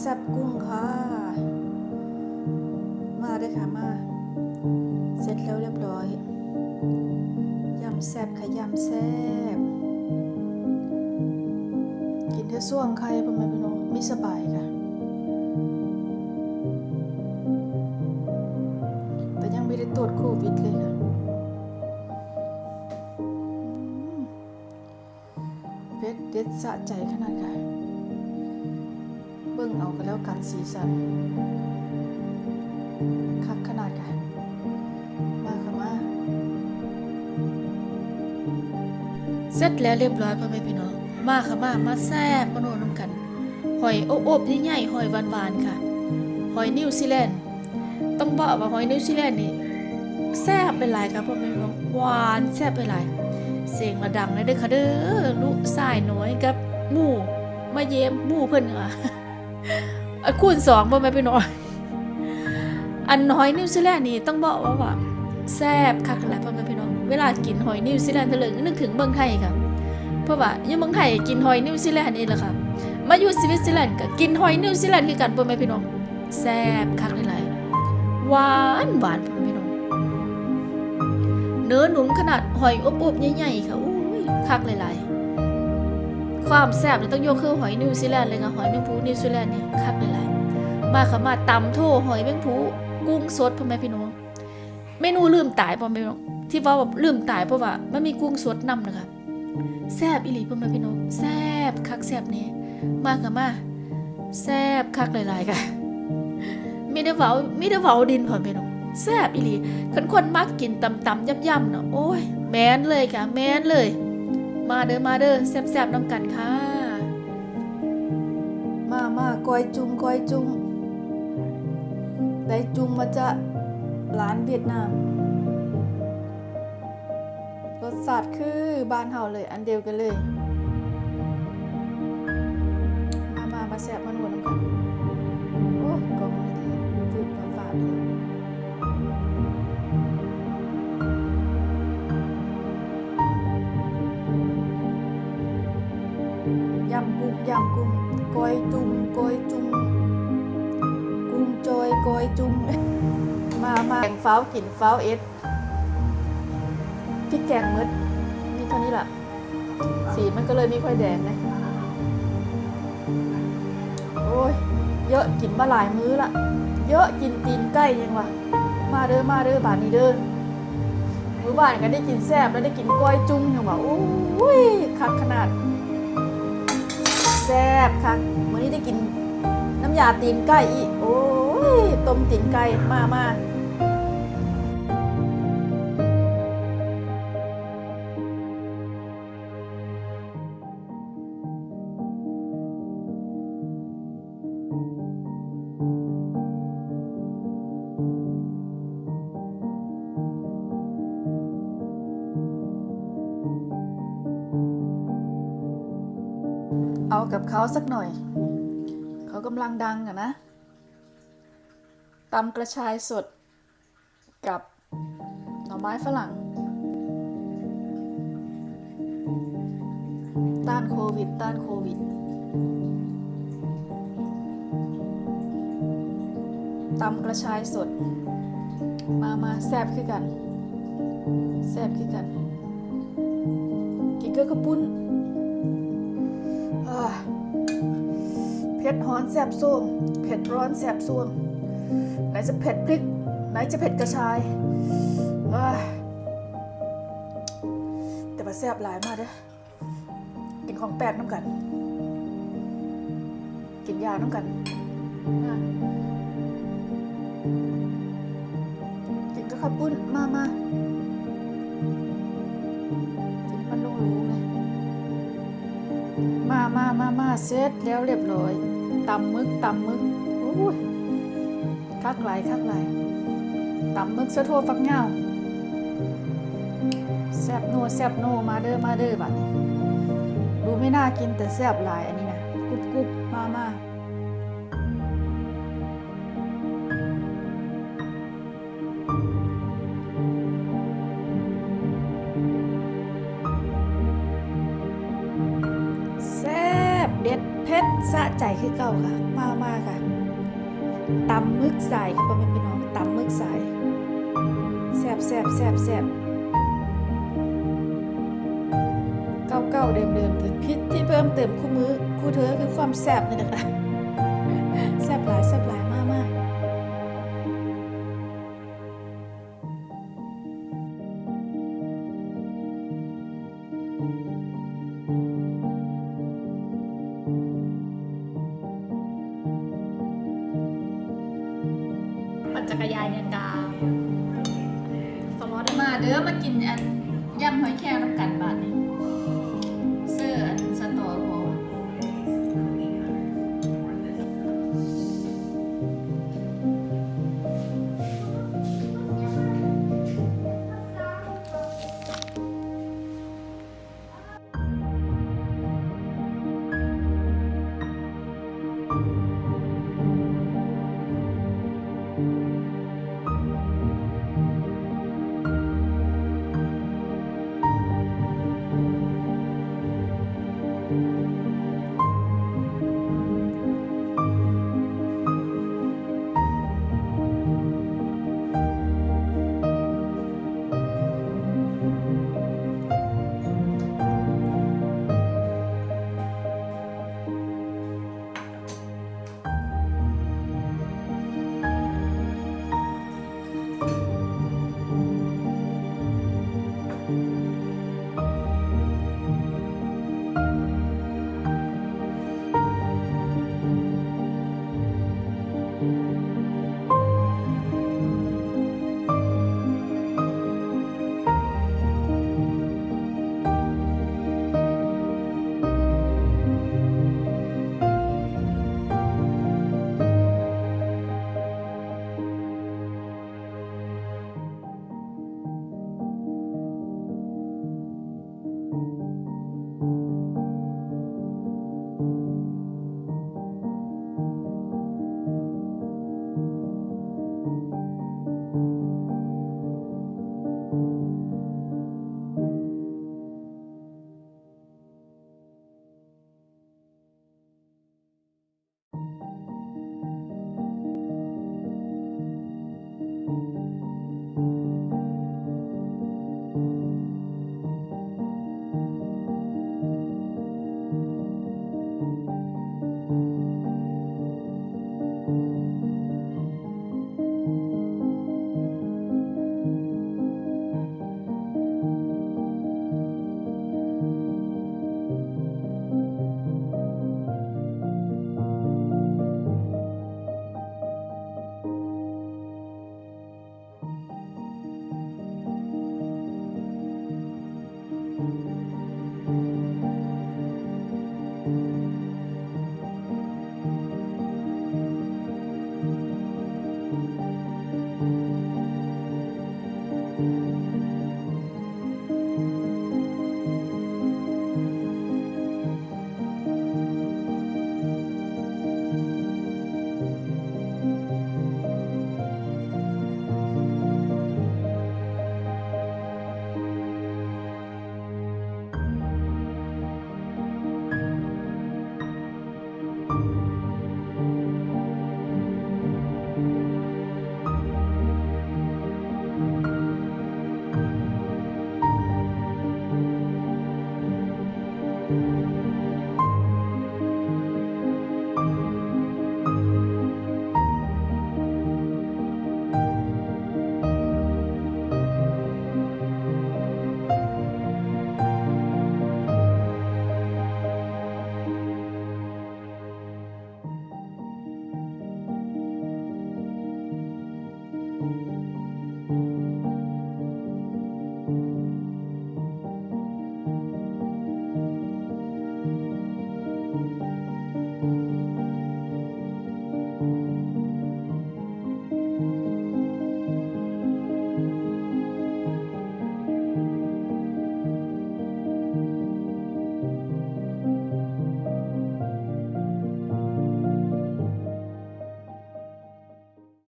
แซบกุ้งค่ะ มาเลยค่ะมา เสร็จแล้วเรียบร้อย ยำแซบค่ะยำแซบกินเท่าส่วงใครพ่อแม่พี่น้องไม่สบายค่ะแต่ยังไม่ได้ตรวจโควิดเลยค่ะเผ็ดเด็ดสะใจขนาดค่ะเบิ่งเอากัน แล้วกันสีสันคักขนาดค่ะ มาค่ะมาเสร็จแล้วเรียบร้อยพ่อแม่พี่น้อง มาค่ะมา มาแซ่บมาโนน้ำกัน หอยอบอบๆใหญ่ๆหอยหวานๆค่ะ หอยนิวซีแลนด์ ต้องบอกว่าหอยนิวซีแลนด์นี่แซ่บเป็นหลายครับพ่อแม่พี่น้องหวานแซ่บเป็นหลายเสียงระดังเลยเด้อค่ะเด้อลูกสายน้อยกับหมู่มาเยี่ยมหมู่เพิ่นค่ะ คูณสองพ่อแม่พี่น้องอันหอยนิวซีแลนด์นี่ต้องบอกว่าว่าแซ่บคักแหละพ่อแม่พี่น้อง เวลากินหอยนิวซีแลนด์ทะเลนึกถึงเมืองไทยค่ะ เพราะว่าอยู่เมืองไทยกินหอยนิวซีแลนด์นี่แหละค่ะ มาอยู่สวิตเซอร์แลนด์ก็กินหอยนิวซีแลนด์คือกันพ่อแม่พี่น้อง แซ่บคักหลายหวานหวานพ่อแม่พี่น้อง เนื้อหนุ่มขนาดหอยอบๆใหญ่ๆค่ะ อุ้ยคักหลายๆ ความแซ่บเนี่ยต้องยกคือหอยนิวซีแลนด์เลยค่ะหอยแมงภูนิวซีแลนด์นี่คักหลายๆมาค่ะมาตำโถหอยแมงภูกุ้งสดพ่อแม่พี่น้องเมนูลืมตายพ่อแม่พี่น้องที่ว่าแบบลืมตายเพราะว่ามันมีกุ้งสดนำนะคะแซ่บอีหลีพ่อแม่พี่น้องแซ่บคักแซ่บเนี่ยมาค่ะมาแซ่บคักหลายๆค่ะมีแต่เว้ามีแต่เว้าดินพ่อแม่พี่น้องแซ่บอีหลีคันคนมักกินตำๆย่ำๆเนาะโอ้ยแมนเลยค่ะแมนเลย มาเด้อมาเด้อแซ่บๆน้ำกันค่ะ มามากอยจุงกอยจุงได้จุงมาจากร้านเวียดนามรสชาติคือบ้านเฮาเลยอันเดียวกันเลย มามามาแซ่บมาหนวดน้ำกัน ยำกุ้งกุ้งกอยจุงกอยจุงกุ้งจอยกอยจุงมามาแกงฟ้าวกินฟ้าวเอ็ดพริกแกงมืดมีเท่านี้แหละสีมันก็เลยไม่ค่อยแดงนะโอ้ยเยอะกินมาหลายมื้อละเยอะกินตีนไก่ยังวะมาเด้อมาเด้อบานนี้เด้อมื้อบ่านก็ได้กินแซ่บแล้วได้กินก้อยจุ้งยังวะโอ้ยคักขนาด แซ่บคักมื้อนี้ได้กินน้ำยาตีนไก่อีโอ้ยต้มตีนไก่มามา กับเขาสักหน่อย เขากำลังดังอะนะตำกระชายสดกับหน่อไม้ฝรั่ง ต้านโควิด ต้านโควิดตำกระชายสด มามาแซบขึ้นกัน แซบขึ้นกัน กินก็กระปุ้น ผ็ดร้อนแสบซ่วมเผ็ดร้อนแสบซ่วมไหนจะเผ็ดพริก ไหนจะเผ็ดกระชายแต่ว่าแสบหลายมากเด้อกินของแปลกน้ำกัน กินยาน้ำกันกินก็ข้าวปุ้นมามากินมันลงรูไงมามามามาเสร็จแล้วเรียบร้อย ตำมึกตำมึกโอ้ยคักหลายคักหลายตำมึกเสื้อทั่วฟักเงาแซบโนแซบโนมาเด้อมาเด้อบัดนี้ดูไม่น่ากินแต่แซบหลายอันนี้นะกรุบกรุบมามา สะใจคือเก่าค่ะ มากมากค่ะตำมึกใส่ค่ะพ่อแม่พี่น้องตำมึกใส่แสบแสบแสบแสบเก่าเก่าเดิมเดิมถึงพิษที่เพิ่มเติมคู่มือคู่เธอคือความแสบนี่นะคะ จักรยานเนี่ยกาสล็อตมาเด้อมากินอันยำหอยแครงน้ำกันบาทนี่